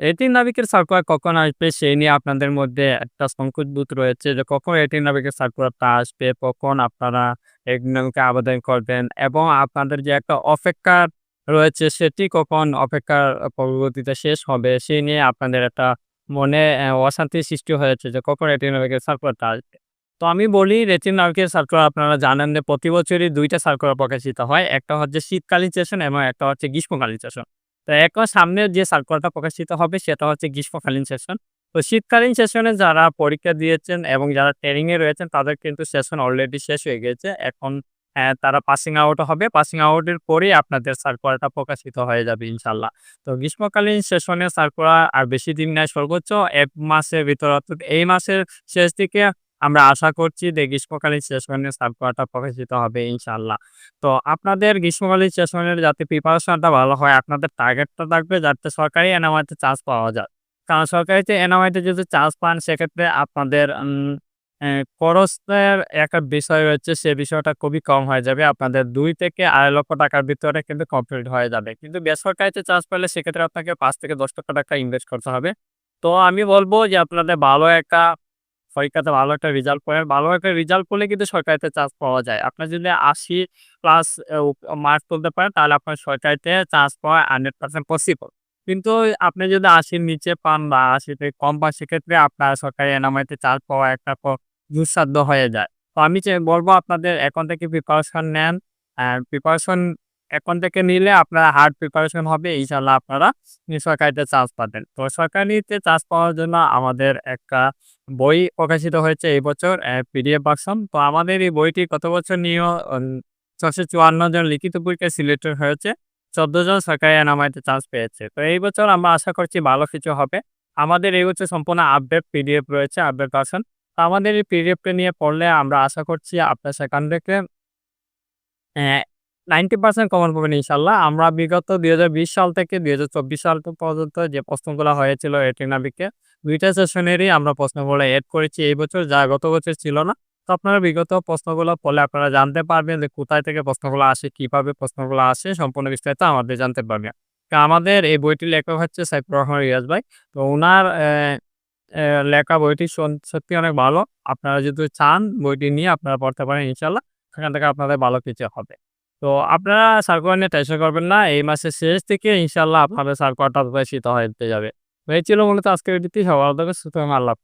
Rating নাবিকের circular কখন আসবে সেই নিয়ে আপনাদের মধ্যে একটা সংকোচবোধ রয়েছে যে কখন রেটিন নাবিকের সার্কুলারটা আসবে, কখন আপনারা নাবিকে আবেদন করবেন এবং আপনাদের যে একটা অপেক্ষা রয়েছে সেটি কখন অপেক্ষার পরবর্তীতে শেষ হবে সেই নিয়ে আপনাদের একটা মনে অ্যা অশান্তির সৃষ্টি হয়েছে যে কখন রেটিন নাবিকের সার্কুলারটা আসবে। তো আমি বলি রেটিন নাবিকের সার্কুলার আপনারা জানেন যে প্রতি বছরই ২ টা সার্কুলার প্রকাশিত হয়। একটা হচ্ছে শীতকালীন সেশন এবং একটা হচ্ছে গ্রীষ্মকালীন সেশন। তো এখন সামনে যে সার্কুলারটা প্রকাশিত হবে সেটা হচ্ছে গ্রীষ্মকালীন সেশন। তো শীতকালীন সেশনে যারা পরীক্ষা দিয়েছেন এবং যারা ট্রেনিংয়ে রয়েছেন, তাদের কিন্তু সেশন অলরেডি শেষ হয়ে গিয়েছে। এখন অ্যা তারা পাসিং আউট হবে। পাসিং আউটের পরেই আপনাদের সার্কুলারটা প্রকাশিত হয়ে যাবে ইনশাল্লাহ তো গ্রীষ্মকালীন সেশনে সার্কুলার আর বেশি দিন নাই সর্বোচ্চ এক মাসের ভিতরে অর্থাৎ এই মাসের শেষ দিকে আমরা আশা করছি যে গ্রীষ্মকালীন সেশনের সার্কুলারটা প্রকাশিত হবে ইনশাল্লাহ তো আপনাদের গ্রীষ্মকালীন সেশনের যাতে প্রিপারেশনটা ভালো হয়, আপনাদের টার্গেটটা থাকবে যাতে সরকারি এনআরআইতে চান্স পাওয়া যায়। কারণ সরকারিতে এনআরআইতে যদি চান্স পান, সেক্ষেত্রে আপনাদের খরচের একটা বিষয় রয়েছে সে বিষয়টা খুবই কম হয়ে যাবে। আপনাদের দুই থেকে ২.৫ লক্ষ টাকার ভিতরে কিন্তু কমপ্লিট হয়ে যাবে। কিন্তু বেসরকারিতে চান্স পেলে সেক্ষেত্রে আপনাকে পাঁচ থেকে ১০ লক্ষ টাকা ইনভেস্ট করতে হবে। তো আমি বলব যে আপনাদের ভালো একটা পরীক্ষাতে ভালো একটা রেজাল্ট করেন। ভালো একটা রেজাল্ট করলে কিন্তু সরকারিতে চান্স পাওয়া যায়। আপনার যদি ৮০ প্লাস মার্ক তুলতে পারেন, তাহলে আপনার সরকারিতে চান্স পাওয়া 100% পসিবল। কিন্তু আপনি যদি আশির নিচে পান বা ৮০ থেকে কম পান, সেক্ষেত্রে আপনার সরকারি এনআরআইতে চান্স পাওয়া একটা দুঃসাধ্য হয়ে যায়। তো আমি বলব, আপনাদের এখন থেকে প্রিপারেশন নেন। প্রিপারেশন এখন থেকে নিলে আপনারা হার্ড প্রিপারেশন হবে ইনশাআল্লাহ আপনারা সরকারিতে চান্স পাবেন। তো সরকারিতে চান্স পাওয়ার জন্য আমাদের একটা বই প্রকাশিত হয়েছে এই বছর পিডিএফ ভার্সন। তো আমাদের এই বইটি গত বছর নিয়েও ছশো চুয়ান্ন জন লিখিত পরীক্ষায় সিলেক্টেড হয়েছে। ১৪ জন সরকারি এনআরআইতে চান্স পেয়েছে। তো এই বছর আমরা আশা করছি ভালো কিছু হবে। আমাদের এই বছর সম্পূর্ণ আপডেট পিডিএফ রয়েছে, আপডেট ভার্সন। তো আমাদের এই পিডিএফটা নিয়ে পড়লে আমরা আশা করছি আপনার সেখান থেকে অ্যা 90% কমন পাবেন ইনশাল্লাহ আমরা বিগত ২০২০ সাল থেকে ২০২৪ সাল পর্যন্ত যে প্রশ্নগুলা হয়েছিল রেটিন নাবিকে ২ টা সেশনেরই আমরা প্রশ্নগুলো এড করেছি এই বছর যা গত বছর ছিল না। তো আপনারা বিগত প্রশ্নগুলো পড়লে আপনারা জানতে পারবেন যে কোথায় থেকে প্রশ্নগুলো আসে, কীভাবে প্রশ্নগুলো আসে সম্পূর্ণ বিস্তারিত আমাদের জানতে পারবেন। আমাদের এই বইটির লেখক হচ্ছে সাইফুর রহমান রিয়াজ ভাই। তো ওনার লেখা বইটি সত্যি অনেক ভালো। আপনারা যদি চান বইটি নিয়ে আপনারা পড়তে পারেন ইনশাল্লাহ সেখান থেকে আপনাদের ভালো কিছু হবে। তো আপনারা সার্কুয়ার নিয়ে টেনশন করবেন না। এই মাসের শেষ থেকে ইনশাল্লাহ আপনাদের সার্কুয়ারটা শীত হয়ে যাবে। এই ছিল মূলত আজকের ভিত্তি সবার আল্লাহ।